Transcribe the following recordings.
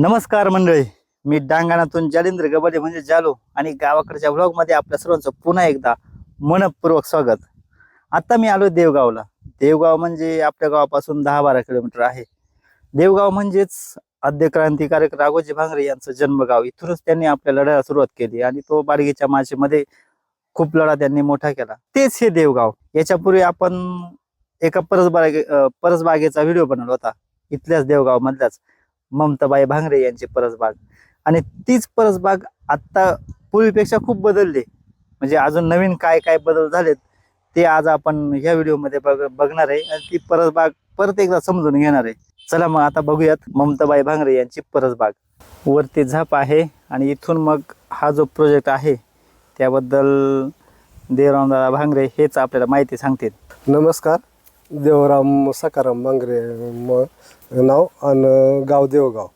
नमस्कार मंडळी मी डांगणातून जालिंद्र गबाडे म्हणजे जालो आणि गावाकडच्या ब्लॉगमध्ये आपल्या सर्वांचं पुन्हा एकदा मनपूर्वक स्वागत. आता मी आलो देवगावला. देवगाव म्हणजे आपल्या गावापासून दहा बारा किलोमीटर आहे. देवगाव म्हणजेच आद्य क्रांतिकारक राघोजी भांगरे यांचं जन्मगाव. इथूनच त्यांनी आपल्या लढ्याला सुरुवात केली आणि तो बाडगेच्या माचेमध्ये खूप लढा त्यांनी मोठा केला. तेच हे देवगाव. याच्यापूर्वी आपण एका परसबागे परसबागेचा व्हिडिओ बनवला होता. इथल्याच देवगाव मधल्याच. ममताबाई भांगरे यांची परसबाग. आणि तीच परसबाग आत्ता पूर्वीपेक्षा खूप बदलली. म्हणजे अजून नवीन काय काय बदल झालेत ते आज आपण ह्या व्हिडिओमध्ये बघ बघणार आहे. आणि ती परसबाग परत एकदा समजून घेणार आहे. चला मग आता बघूयात ममताबाई भांगरे यांची परसबाग. वरती झाप आहे आणि इथून मग हा जो प्रोजेक्ट आहे त्याबद्दल देवरामदादा भांगरे हेच आपल्याला माहिती सांगतील. नमस्कार. देवराम सकाराम बांगरे म नाव आणि गाव देवगाव.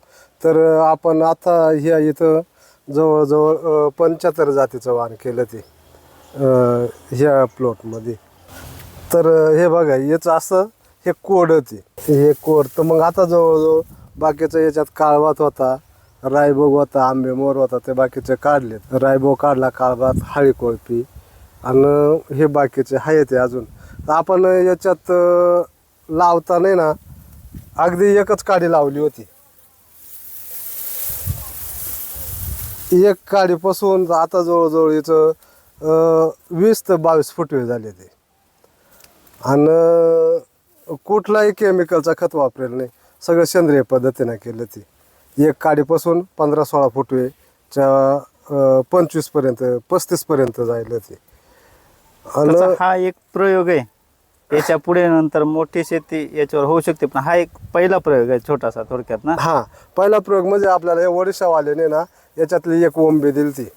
तर आपण आता ह्या इथं जवळजवळ पंच्याहत्तर जातीचं वाण केलं ते ह्या प्लॉटमध्ये तर हे बघा याचं असं हे कोड ते. हे कोड तर मग आता जवळजवळ बाकीचं याच्यात काळवात होता रायबोग होता आंबे मोर होता ते बाकीचे काढलेत. रायबोग काढला काळभात हाळी कोळपी आणि हे बाकीचे आहे ते अजून. तर आपण याच्यात लावता नाही ना अगदी एकच काडी लावली होती. एक काडीपासून आता जवळजवळ याचं वीस ते बावीस फुटवे झाले ते आणि कुठलाही केमिकलचा खत वापरेल नाही. सगळं सेंद्रिय पद्धतीनं केलं ती. एक काडीपासून पंधरा सोळा फुटवेच्या पंचवीसपर्यंत पस्तीसपर्यंत जायलं ते. आणि हा एक प्रयोग आहे. याच्यापुढे नंतर मोठी शेती याच्यावर होऊ शकते. पण हा एक पहिला प्रयोग आहे छोटासा थोडक्यात ना. हा पहिला प्रयोग म्हणजे आपल्याला ओडिशावाल्याने ना याच्यातली एक ओंबी दिली ती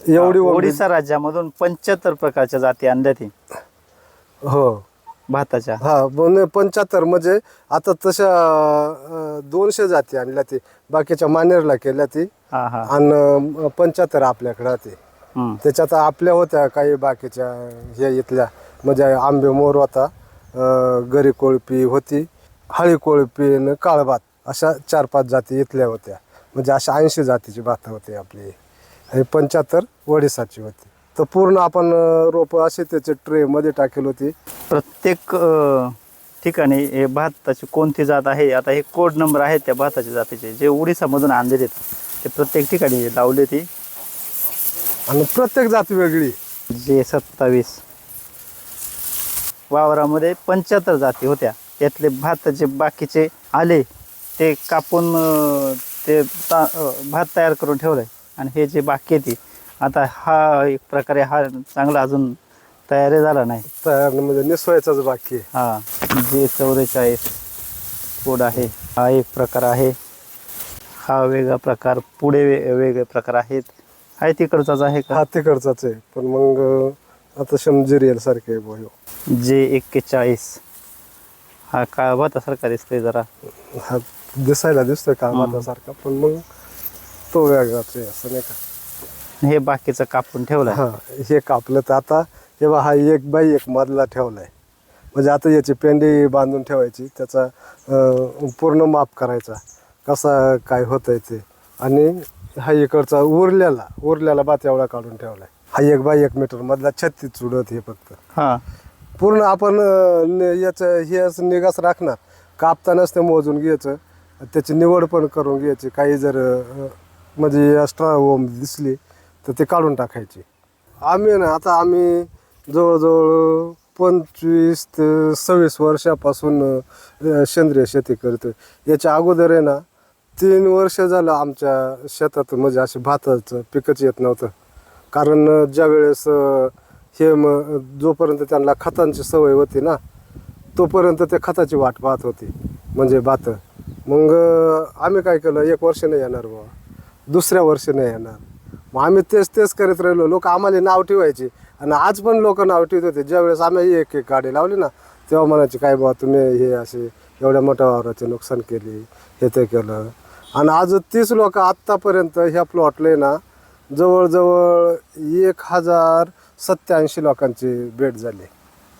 एवढी ओंबी. ओडिसा राज्यामधून पंच्याहत्तर प्रकारच्या जाती आणल्या ती हो. भाताच्या. हा पंच्याहत्तर म्हणजे आता तशा अं, दोनशे जाती आणल्या ती बाकीच्या मानेरला केल्या ती हा हा. आणि पंच्याहत्तर आपल्याकडं ते हम्म. त्याच्यात आपल्या होत्या काही बाकीच्या हे इथल्या. म्हणजे आंबे मोर होता गरी कोळपी होती हळी कोळपी आणि काळभात अशा चार पाच जाती इथल्या होत्या. म्हणजे अशा ऐंशी जातीची भातं होती आपली. आणि पंच्याहत्तर ओडिसाची होती. तर पूर्ण आपण रोपं असे त्याचे ट्रेमध्ये टाकेल होती. प्रत्येक ठिकाणी हे भाताची कोणती जात आहे आता हे कोड नंबर आहेत त्या भाताच्या जातीचे. जे ओडिसामधून आणलेले ते प्रत्येक ठिकाणी लावले ती आणि प्रत्येक जात वेगळी. जे सत्तावीस वावरामध्ये पंच्याहत्तर जाती होत्या. त्यातले भाताचे बाकीचे आले ते कापून ते ता भात तयार करून ठेवलंय. आणि हे जे बाकी आहे ती आता हा एक प्रकारे हा चांगला अजून तयारी झाला नाही. तयार म्हणजे निसवायचाच बाकी आहे. हा जे चौवेचाळीस कोड आहे हा एक प्रकार आहे. हा वेगळा प्रकार पुढे वे वेगळे प्रकार आहेत. आहे तिकडचाच आहे का? हा तिकडचाच आहे. पण मग अं, आता समजिरियल सारखे आहे बुवा ह्यो. जे एक्केचाळीस. हा काळ भातासारखा दिसतोय जरा. हा दिसायला दिसतोय कामाचा पण मग तो वेगळाच आहे असं नाही का? हे बाकीचं कापून ठेवलंय. हा हे कापलं तर आता हे बा हा एक बाई एक मधला ठेवलाय. म्हणजे आता याची पेंडी बांधून ठेवायची त्याचा अं, पूर्ण माप करायचा कसा काय होतंय ते. आणि हा इकडचा उरलेला उरलेला भात एवढा काढून ठेवलाय. हा एक बाय एक मीटर मधला छत्तीस चुडत हे फक्त. हा. पूर्ण आपण याचं हे असं निगास राखणार. कापतानाच ते मोजून घ्यायचं. त्याची निवड पण करून घ्यायची. काही जर म्हणजे एक्स्ट्रा ओम दिसली तर ते काढून टाकायची. आम्ही ना आता आम्ही जवळजवळ पंचवीस ते सव्वीस वर्षापासून सेंद्रिय शेती करतो याच्या अगोदर आहे ना तीन वर्ष झालं आमच्या शेतात म्हणजे असे भाताचं पिकच येत नव्हतं. कारण ज्या वेळेस हे मग जोपर्यंत त्यांना खतांची सवय होती ना तोपर्यंत ते खताची वाट पाहत होती म्हणजे भात मग आम्ही काय केलं एक वर्ष नाही येणार बाबा दुसऱ्या वर्षी नाही येणार. मग आम्ही तेच तेच करत राहिलो. लोक आम्हाला नाव ठेवायचे. आणि आज पण लोक नाव ठेवत होते. ज्यावेळेस आम्ही एक एक गाडी लावली ना तेव्हा म्हणायचे काय बाबा तुम्ही हे असे एवढ्या मोठ्या वावराचे नुकसान केले हे ते केलं. आणि आज तीस लोक आत्तापर्यंत ह्या प्लॉटला ना जवळजवळ एक हजार सत्याऐंशी लोकांची भेट झाली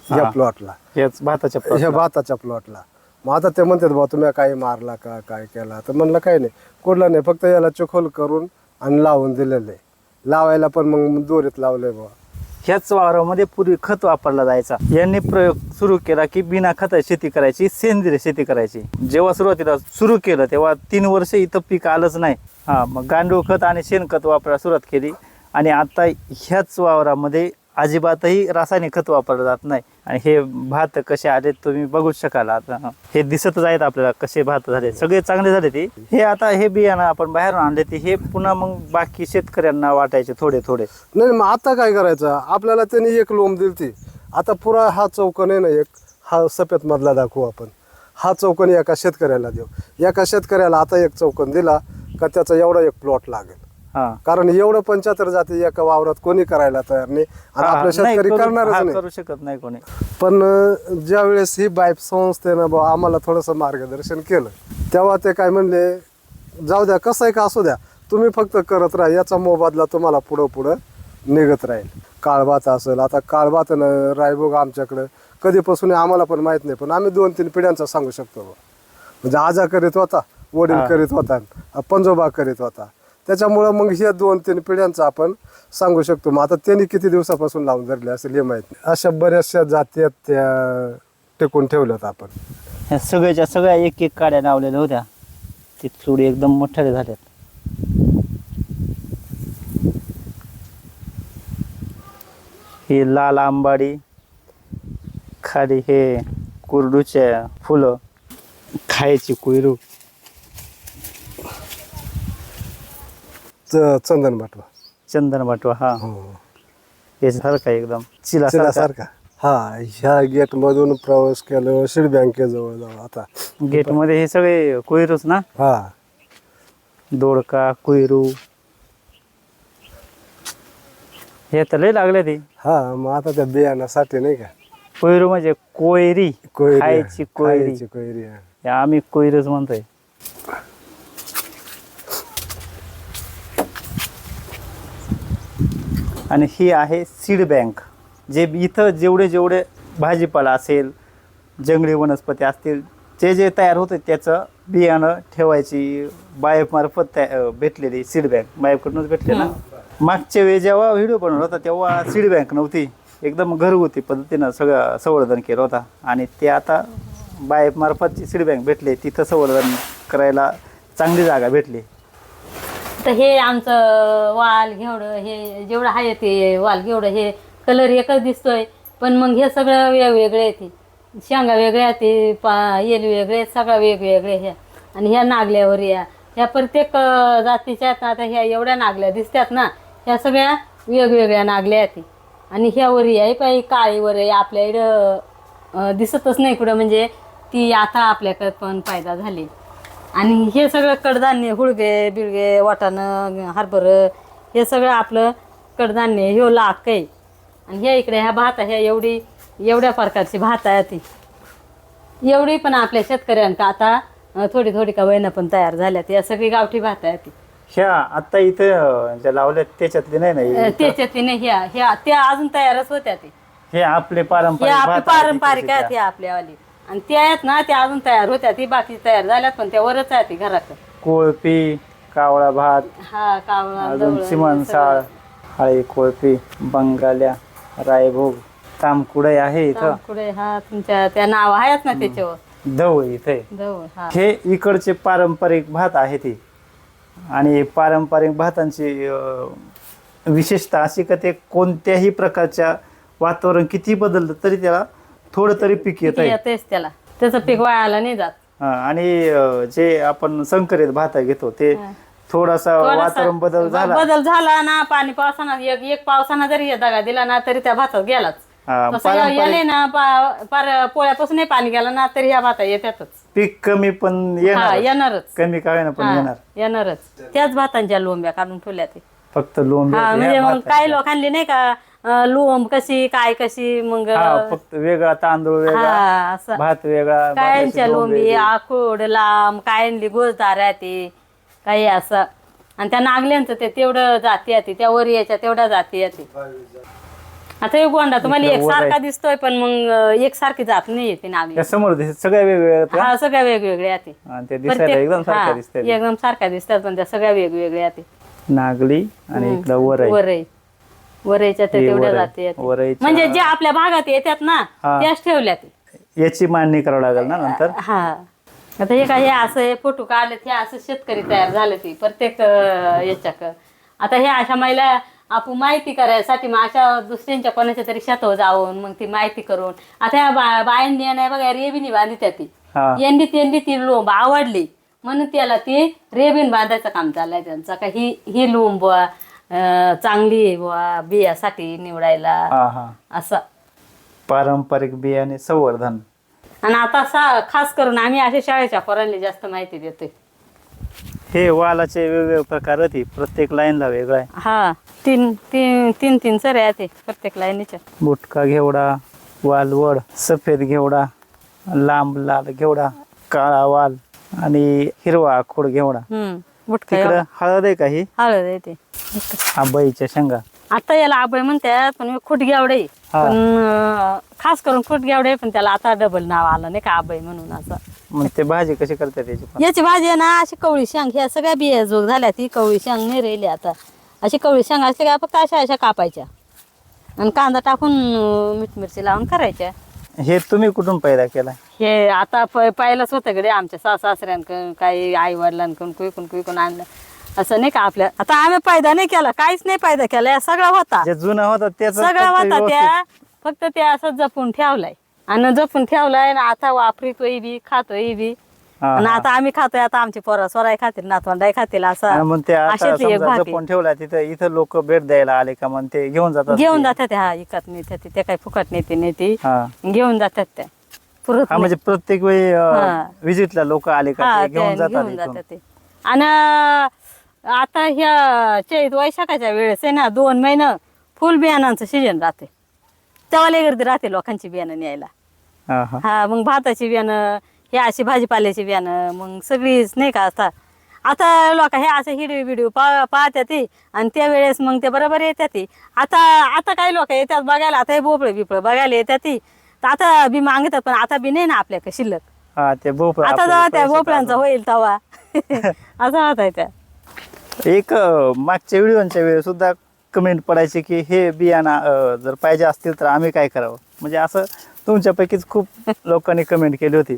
हा. प्लॉटला हेच भाताच्या ह्या plot ला. भाताच्या प्लॉटला मग आता ते म्हणतात बा तुम्ही काही मारला का? काय केला? तर म्हणलं काही नाही. कुठलं नाही. फक्त याला चिखोल करून आणि लावून दिलेलं आहे. लावायला पण मग दोरीत लावलंय बा ह्याच वावरामध्ये पूर्वी खत वापरला जायचा. यांनी प्रयोग सुरू केला की बिना खत शेती करायची सेंद्रिय शेती करायची. जेव्हा सुरुवातीला सुरू केलं तेव्हा तीन वर्ष इथं पीक आलंच नाही. हा मग गांडूळ खत आणि शेणखत वापरायला सुरुवात केली. आणि आता ह्याच वावरामध्ये अजिबातही रासायनिक खत वापरलं जात नाही. आणि हे भात कसे आले तुम्ही बघू शकाल आता. हे दिसतच आहेत आपल्याला कसे भात झाले. सगळे चांगले झाले ते. हे आता हे बियाणं आपण बाहेरून आणले ते हे पुन्हा मग बाकी शेतकऱ्यांना वाटायचे थोडे थोडे. नाही मग आता काय करायचं? आपल्याला त्यांनी एक लोम दिलती आता पुरा हा चौकन आहे ना एक. हा सफेद मधला दाखवू आपण. हा चौकन एका शेतकऱ्याला देऊ. एका शेतकऱ्याला आता एक चौकन दिला का त्याचा एवढा एक प्लॉट लागेल. हा कारण एवढं पंच्याहत्तर जाती एका वावरात कोणी करायला तयार नाही आणि हा, आपलं नाही शेतकरी करू- करणारच हा, नाही करू शकत नाही कोणी पण अं, ज्या वेळेस ही बाईप संस्थेनं बा आम्हाला थोडंसं मार्गदर्शन केलं तेव्हा ते काय म्हणले जाऊ द्या कसं आहे का असू द्या तुम्ही फक्त करत राहा याचा मोबदला तुम्हाला पुढं पुढं निघत राहील काळभात असेल आता काळभात न- रायबोग आमच्याकडं कधीपासून आहे आम्हाला पण माहीत नाही पण आम्ही दोन तीन पिढ्यांचा सांगू शकतो. म्हणजे आजा करीत होता वडील. करीत होता पंजोबा करीत होता त्याच्यामुळं मग ह्या दोन तीन पिढ्यांचा आपण सांगू शकतो. मग आता त्यांनी किती दिवसापासून लावून धरले असेल हे माहीत नाही. अशा बऱ्याचशा जाती आहेत त्या टिकून ठेवल्यात आपण. ह्या सगळ्याच्या सगळ्या एक एक काड्या लावलेल्या होत्या. ते चुडी एकदम मोठ्या झाल्यात. ही लाल आंबाडी खाली हे कुरडूचे फुलं खायची कुयरू. च- चंदन बाटवा चंदन बाटवा हा. हो. हे सारखा एकदम चिला सारखा सारखा हा ह्या गेट मधून प्रवास केल्यावर शिड बँकेजवळ जाऊ आता. गेटमध्ये हे सगळे कुयरूच ना? हा. दोडका कुयरू हे तर लय लागले ते. हा मग आता त्या बियाण्यासाठी नाही का? कोयरू म्हणजे कोयरी. कोयरी खायची कोयरी. खायची कोयरी हा. हे आम्ही कोयरीच म्हणतोय. आणि ही आहे सीड बँक. जे इथं जेवढे जेवढे भाजीपाला असेल जंगली वनस्पती असतील जे जे तयार होते त्याचं बियाणं ठेवायची बायफमार्फत त्या भेटलेली सीड बँक. बायफकडूनच भेटले ना? मागच्या वेळी जेव्हा व्हिडिओ बनवला होता तेव्हा सीड बँक नव्हती. एकदम घरगुती पद्धतीनं सगळं संवर्धन केलं होता. आणि ते आता बायफमार्फत जी सीड बँक भेटली. तिथं संवर्धन करायला चांगली जागा भेटली. तर हे आमचं वाल घेवडं हे जेवढं आहे ते वाल घेवडं हे कलर एकच दिसतोय. पण मग हे सगळं वेगवेगळे येते शेंगा वेगळ्या ते पा येल वेगळे सगळं वेगवेगळे ह्या आणि ह्या नागल्यावर या. ह्या प्रत्येक जातीच्या आहेत ना, आता ह्या एवढ्या नागल्या दिसतात ना ह्या सगळ्या वेगवेगळ्या नागल्या आहेत. आणि ह्या वरी आहे पाहिजे काळीवर आहे आपल्या इकडं दिसतच नाही कुठं. म्हणजे ती आता आपल्याकडे पण फायदा झाली. आणि हे सगळं कडधान्य हुळगे बिळगे वाटाणं हरभर हे सगळं आपलं कडधान्य ह्यो लाक आहे. आणि ह्या इकडे ह्या भात ह्या एवढी एवढ्या प्रकारची भात आहे ती. एवढी पण आपल्या शेतकऱ्यांका आता थोडी थोडी का वयनं पण तयार झाल्यात. या सगळी गावठी भात आहे ती. ह्या आता इथं ज्या लावल्यात त्याच्यातली नाही नाही त्याच्यातीने ह्या ह्या त्या अजून तयारच होत्या ते. हे आपले हे पारंपरिक पारंपरिक आहेत ह्या आपल्यावाली. आणि त्या आहेत ना त्या अजून तयार होत्या ती बाकी तयार झाल्यात पण त्या वरच आहे ती घरात. कोळपी कावळा भात हा कावळा अजून चिमणसाळ हळी कोळपी बंगाल्या रायभोग तामकुडे आहे इथं. हा तुमच्या त्या नाव आहेत ना त्याच्यावर. धवळ इथे. जवळ हा. हे इकडचे पारंपरिक भात आहे ती. आणि पारंपरिक भातांची अं, विशेषता अशी का ते कोणत्याही प्रकारच्या वातावरण किती बदललं तरी त्याला थोडं तरी पीक येत आहे येतेच त्याला. त्याचं पीक वायाला नाही जात. हा, आणि अं, जे आपण संकरित भात घेतो ते थोडासा वातावरण बदल झाला. बदल झाला ना पाणी पावसानं एक एक पावसानं जरी हे दगा दिला ना तरी त्या भातात गेलाच. हा, तसं या- याने ना पा- पार पोळ्यापासून पाणी गेलं ना तरी ह्या भाता येतातच. पीक कमी पण हा येणार येणारच. कमी का होईना पण येणार. येणारच. त्याच भातांच्या लोंब्या काढून ठेवल्या ते. फक्त लोंबी हा म्हणजे मग काही लोकांनी नाही का लोंब कशी काय कशी मग हा फक्त वेगळा तांदूळ वेगळा हा असं. भात वेगळा कायांच्या भाताची लोंबी. आखूड लांब कायांली गोजदार राहते काही असं. आणि त्या नागल्यांचं ते तेवढं जाती येते त्या वर यायच्या तेवढ्या जाती येते आता हे गोंडा तुम्हाला इकडं एक वर आहे. सारखा दिसतोय पण मग एक सारखी जात नाही ते नागली. त्या समोर दिसत सगळ्या वेगवेगळ्या आहेत? हा सगळ्या वेगवेगळ्या ते. आणि ते दिसायला एकदम सारख्या दिसतात. एकदम सारख्या दिसतात पण त्या सगळ्या वेगवेगळ्या ते. नागली आणि इकडं वर आहे वरई वरईच्या हे तेवढ्या वरई. जाते वरईच्या- म्हणजे जे आपल्या भागात येतात ना हा. त्याच ठेवल्या ते याची मांडणी करावं लागेल ना नंतर? हा. आता हे काय हे असं हे फोटो काढले हे असं शेतकरी तयार झाले ती प्रत्येक अं, याच्याक. आता हे अशा महिला आपण माहिती करायसाठी मग अशा दुसऱ्यांच्या कोणाच्या तरी शेतावर जाऊन मग ती माहिती करून आता ह्या बा बायांनी नाही बघा रेबिनी बांधली त्या ती. हा. यांनी त्यांनी ती लोंब आवडली. म्हणून त्याला ती रेबीन बांधायचं काम चाललंय त्यांचं. का ही ही लोंब अं, चांगली आहे बुवा बियासाठी निवडायला. हा हा. असं. पारंपरिक बियाणे संवर्धन. आणि आता सा खास करून आम्ही अशा शाळेच्या पोरांनी जास्त माहिती देतोय. हे वालाचे वेगवेगळे प्रकार आहेत प्रत्येक लाईनला वेगळा आहे. हा तीन तीन तीन तीन सर आहे ते प्रत्येक लाईनीच्या. बुटका घेवडा वालवड सफेद घेवडा लांब लाल घेवडा काळा वाल आणि हिरवा खोड घेवडा. हम्म. बुटका तिकडं. हळद आहे का ही? हळद आहे ते. आंबाईच्या शेंगा. आता याला आबय म्हणतात पण खुटग्यावडे हा. पण अं, खास करून खुटग्यावडे पण त्याला आता डबल नाव आलं नाही का आबय म्हणून असं. मग ते भाजी कशी करतात त्याची पण? याची भाजी आहे ना अशी कवळी शेंग ह्या सगळ्या बिया जोग झाल्या ती कवळी शेंग नाही राहिली आता. अशी कवळी शेंग असते का फक्त अशा अशा कापायच्या. आणि कांदा टाकून अं, मीठ मिरची लावून करायच्या. हे तुम्ही कुठून पैदा केला हे आता प- पाहिलंच होतं कडे आमच्या सास सासऱ्यांकडून काही आई वडिलांकडून कुईकून कुईकून आणलं. असं नाही का आपल्या? आता आम्ही फायदा नाही केला काहीच नाही फायदा केला या सगळा होता. जे जुनं होतं त्याच सगळा होता त्या फक्त ते असं जपून ठेवलाय. आणि जपून ठेवलाय आणि आता वापरितोय बी खातोय बी. आणि आता आम्ही खातोय आता आमची पोरं सोराय खातील नातवंडाय खातील असं मग ते आता अशीच एक समजा भाग आहे. जपून ठेवला तिथं इथं लोक भेट द्यायला आले का मग ते घेऊन जातात घेऊन ते. जातात हा इकत नाही त्या ते काही फुकट नाही ते हा. घेऊन जातात त्या पुरत हा म्हणजे प्रत्येक वेळी हा. विजिटला लोक आले का हा ते? घेऊन ते जातात घेऊन इथून. जातात ते. आणि आता ह्या चैत वैशाखाच्या वेळेस आहे ना दोन महिने फुल बियाणांचं सीजन राहते. तेव्हा लय गर्दी राहते लोकांची बियाणं न्यायला. हा हा. हा मग भाताची बियाणं हे अशी भाजीपाल्याची बियाणं मग सगळीच नाही का आता? आता लोक हे असं हिडवी बिडवी पा पाहत्या ती आणि त्यावेळेस मग ते बरोबर येतात ती आता आता काही लोक येतात बघायला आता हे भोपळे बिपळे बघायला येतात ती तर आता बी मागतात पण आता बी नाही ना आपल्याकडे शिल्लक. हा ते भोपळा आता जेव्हा त्या भोपळ्यांचा होईल तेव्हा असं होत आहे त्या. एक अं, मागच्या व्हिडिओच्या वेळेस सुद्धा कमेंट पडायची की हे बियाणा अं, जर पाहिजे असतील तर आम्ही काय करावं? म्हणजे असं तुमच्यापैकीच खूप लोकांनी कमेंट केली होती.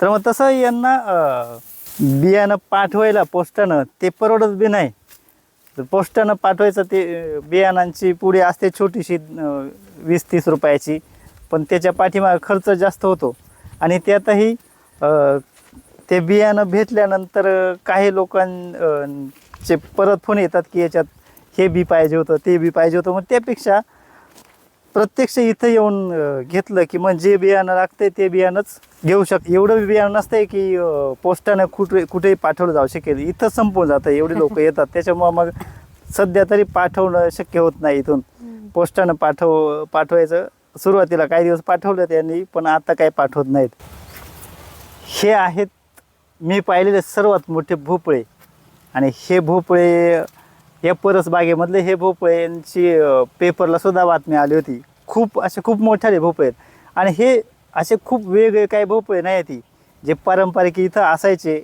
तर मग तसं यांना बियाणं पाठवायला पोस्टानं ते परवडत बी नाही. तर पोस्टानं पाठवायचं ते बियाणांची पुढे असते छोटीशी वीस तीस रुपयाची पण त्याच्या पाठीमाग खर्च जास्त होतो. आणि त्यातही ते बियाणं भेटल्यानंतर काही लोकांचे परत फोन येतात की याच्यात हे बी पाहिजे होतं ते बी पाहिजे होतं. मग त्यापेक्षा प्रत्यक्ष इथं येऊन अं, घेतलं की मग जे बियाणं लागतंय ते बियाणंच घेऊ शक एवढं बियाणं नसतंय की अं, पोस्टानं कुठे कुठेही पाठवलं जाऊ शकेल. इथं संपून जातं एवढे लोक येतात. त्याच्यामुळं मग सध्या तरी पाठवणं शक्य होत नाही इथून. पोस्टानं पाठव पाठवायचं सुरुवातीला काही दिवस पाठवलं त्यांनी पण आता काही पाठवत नाहीत. हे आहेत मी पाहिलेले सर्वात मोठे भोपळे. आणि हे भोपळे या परस बागेमधले हे भोपळ्यांची यांची पेपरला सुद्धा बातमी आली होती. खूप असे खूप मोठाले भोपळे आहेत. आणि हे असे खूप वेगळे काही भोपळे नाही ती जे पारंपरिक इथं असायचे.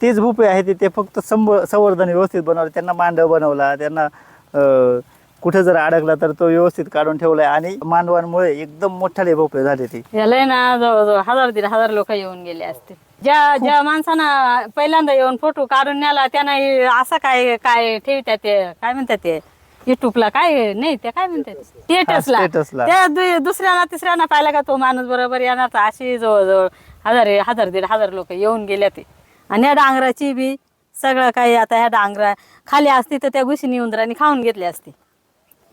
तेच भोपळे आहेत ते फक्त संब संवर्धन व्यवस्थित बनवलं. त्यांना मांडव बनवला त्यांना कुठे कुठं जर अडकला तर तो व्यवस्थित काढून ठेवलाय. आणि मांडवांमुळे एकदम मोठ्याले भोपळे झाले ते याला ना जवळजवळ हजार दीड हजार लोक येऊन गेले असते ज्या ज्या माणसानं पहिल्यांदा येऊन फोटो काढून नेला त्यांना हे असं काय काय ठेवत्या ते? काय म्हणतात ते? युट्यूबला काय नाही ते काय म्हणतात? स्टेटसला स्टेटसला. त्या दु- दुसऱ्याला तिसऱ्याला पाहिला का तो माणूस बरोबर येणार तर अशी जवळजवळ हजार हजार दीड हजार लोक येऊन गेले ते. आणि या डांगराची बी सगळं काही आता ह्या डांगरा खाली असती तर त्या घुशीनी उंदरांनी खाऊन घेतली असती.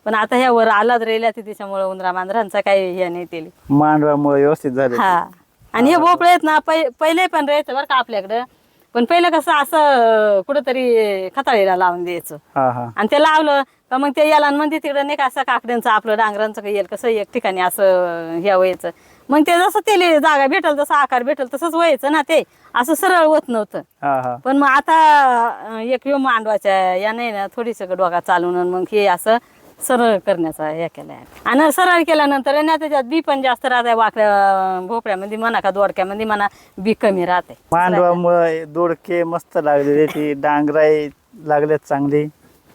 पण आता ह्या वर आलाच रेल्या ती त्याच्यामुळे उंदरा मांजरांचा काही हे नाही केली मांडवामुळे व्यवस्थित झाले ते. हा. आणि हे भोपळे आहेत ना पै- पहिले पण राहायचं बरं का आपल्याकडं. पण पहिलं कसं असं कुठंतरी खताळीला लावून द्यायचं. हा हा. आणि ते लावलं का मग ते याला म्हणते तिकडं नाही का असं काकड्यांचं आपलं डांगरांचं काही येईल कसं एक ठिकाणी असं हे व्हायचं. मग ते जसं ते जागा भेटल तसा आकार भेटल तसंच व्हायचं ना ते. असं सरळ होत नव्हतं. हा हा. पण मग आता अं, एक यो मांडवाच्या या नाही ना थोडी सगळं डोका चालून आणि मग हे असं सरळ करण्याचा हे केलाय. आणि सरळ केल्यानंतर आहे ना त्याच्यात बी पण जास्त राहते वाकड्या भोपळ्यामध्ये म्हणा का दोडक्यामध्ये म्हणा बी कमी राहते मांडवामुळे दोडके मस्त लागलेले ती डांगराई लागल्यात चांगली.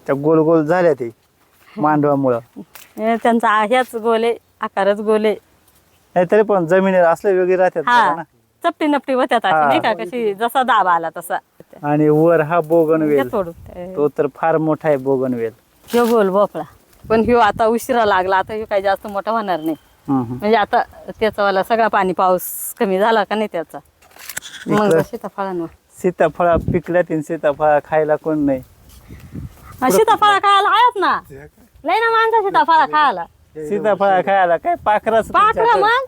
त्या गोल गोल झाल्या ती मांडवामुळं. हे त्यांचा ह्याच गोले आकारच गोले. नाही तरी पण जमिनीवर असले वेगळे राहतात बघा हा ना. चपटी नपटी होत्यात अशी हा. नाही का? कशी जसा दाब आला तसा. आणि वर हा बोगनवेल. तो तर फार मोठा आहे बोगनवेल. ह्यो गोल भोपळा. पण ह्यो आता उशिरा लागला. आता ह्यो काही जास्त मोठा होणार नाही. म्हणजे आता त्याचा वाला सगळा पाणी पाऊस कमी झाला का नाही त्याचा? मग सीताफळांवर. सीताफळा पिकल्या तीन सीताफळा खायला कोण नाही. सीताफळा खायला आहेत ना. लय ना माणसा सीताफळा खायला. सीताफळा खायला काय पाखराच पाखरा मग?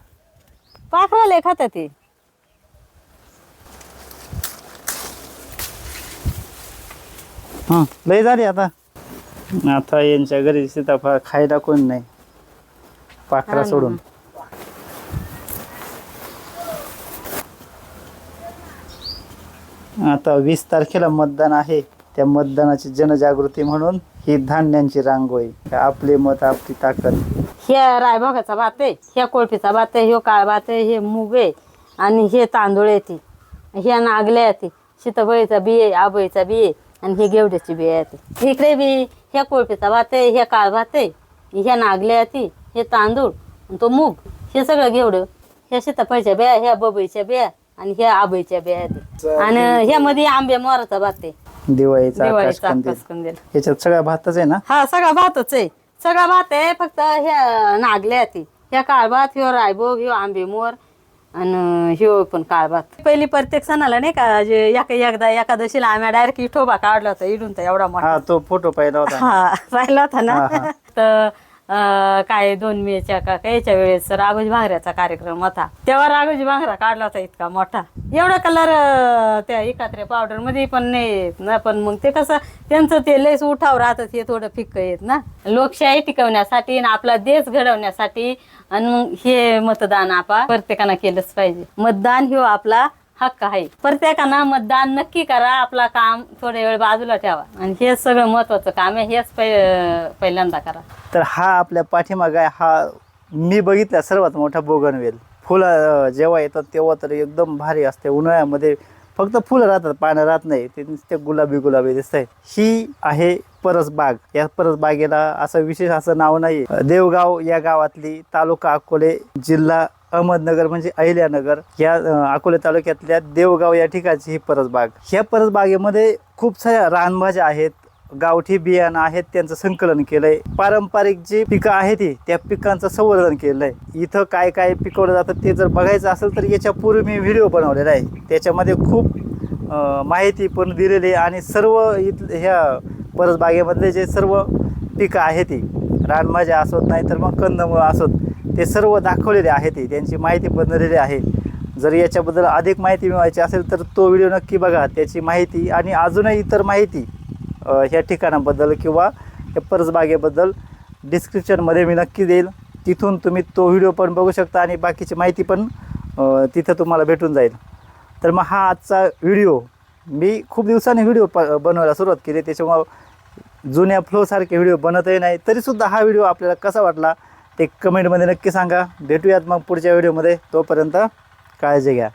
पाखरा लय खात्या ते हं, लय झाली आता. आता यांच्या घरी सीताफळ खायला कोण नाही. पाखरा हा. सोडून. आता वीस तारखेला मतदान आहे. त्या मतदानाची जनजागृती म्हणून ही धान्यांची रांगोळी. आपले मत आपली ताकद. ह्या रायभागाचा भात आहे ह्या कोळपीचा भात आहे ह्यो काळ भात आहे हे मूग आहे आणि हे तांदूळ येते ह्या नागल्या येते सीताफळीचा बी आहे आबळीचा बी आहे. आणि हे गेवड्याची बी येते इकडे बी ह्या कोळपीचा भात आहे ह्या काळ भात आहे ह्या नागल्या येते हे तांदूळ आणि तो मूग हे सगळं घेवडं ह्या सीताफळीच्या बिया ह्या बबळीच्या बिया आणि ह्या आबळीच्या बिया येते आणि ह्यामध्ये आंबे मोराचा भात आहे. दिवाळीचा दिवाळीचा आकाशकंदील आकाशकंदील. याच्यात सगळा भातच आहे ना? हा सगळा भातच आहे. सगळा भात आहे फक्त ह्या नागल्या ती. ह्या काळ भात ह्यो रायबोग ह्यो आंबे मोर आणि ह्यो पण काळ भात पहिली प्रत्येक सणाला नाही का जे एका एकदा एकादशीला आम्ही डायरेक्ट इठोबा काढला होता इडून तर एवढा मोठा. हा तो फोटो पाहिला होता. हा राहिला होता ना. हा, हा. तर काय दोन मेच्या का याच्या वेळेस राघोजी भांगऱ्याचा कार्यक्रम होता. तेव्हा राघोजी भांगरा काढला होता इतका मोठा. एवढा कलर त्या एकात्र्या पावडरमध्ये पण नाही येत ना पण मग ते कसं त्यांचं ते लयच उठाव राहतात हे थोडं फिक्क येत ना. लोकशाही टिकवण्यासाठी आणि आपला देश घडवण्यासाठी आणि मग हे मतदान आपा प्रत्येकानं केलंच पाहिजे. मतदान ह्यो आपला हक्क आहे. प्रत्येकानं मतदान नक्की करा आपला काम थोडे वेळ बाजूला ठेवा. आणि हे सगळं महत्वाचं काम आहे हेच पहिल्यांदा करा. तर हा आपल्या पाठीमाग आहे, हा मी बघितला सर्वात मोठा बोगनवेल. फुलं जेव्हा येतात तेव्हा तर एकदम भारी असते. उन्हाळ्यामध्ये फक्त फुलं राहतात पानं राहत नाही. ते नुसते गुलाबी गुलाबी दिसत आहे ही आहे परसबाग. या परसबागेला असं विशेष असं नाव नाही देवगाव या गावातली तालुका अकोले जिल्हा अहमदनगर म्हणजे अहिल्यानगर या अकोले तालुक्यातल्या देवगाव या ठिकाणची ही परसबाग. ह्या परसबागेमध्ये खूप साऱ्या रानभाज्या आहेत गावठी बियाणं आहेत त्यांचं संकलन केलंय. पारंपरिक जी पिकं आहेत ती त्या पिकांचं संवर्धन केलंय. इथं काय काय पिकवलं जातं ते जर बघायचं असेल तर याच्यापूर्वी मी व्हिडिओ बनवलेला आहे. त्याच्यामध्ये खूप माहिती पण दिलेली आहे आणि सर्व इथ ह्या परसबागेमधले जे सर्व पिकं आहेत ती रानभाज्या असोत नाही तर मग कंदमुळं असोत ते सर्व दाखवलेले आहे ते त्यांची माहिती बनलेली आहे. जर याच्याबद्दल अधिक माहिती मिळवायची असेल तर तो व्हिडिओ नक्की बघा त्याची माहिती आणि अजूनही इतर माहिती ह्या ठिकाणाबद्दल किंवा या परसबागेबद्दल डिस्क्रिप्शनमध्ये मी नक्की देईल. तिथून तुम्ही तो व्हिडिओ पण बघू शकता आणि बाकीची माहिती पण तिथं तुम्हाला भेटून जाईल. तर मग हा आजचा व्हिडिओ मी खूप दिवसांनी व्हिडिओ प बनवायला सुरुवात केली त्याच्यामुळं जुन्या फ्लोसारखे व्हिडिओ बनतही नाही तरीसुद्धा हा व्हिडिओ आपल्याला कसा वाटला ते कमेंटमध्ये नक्की सांगा. भेटूयात मग पुढच्या व्हिडिओमध्ये तोपर्यंत काळजी घ्या.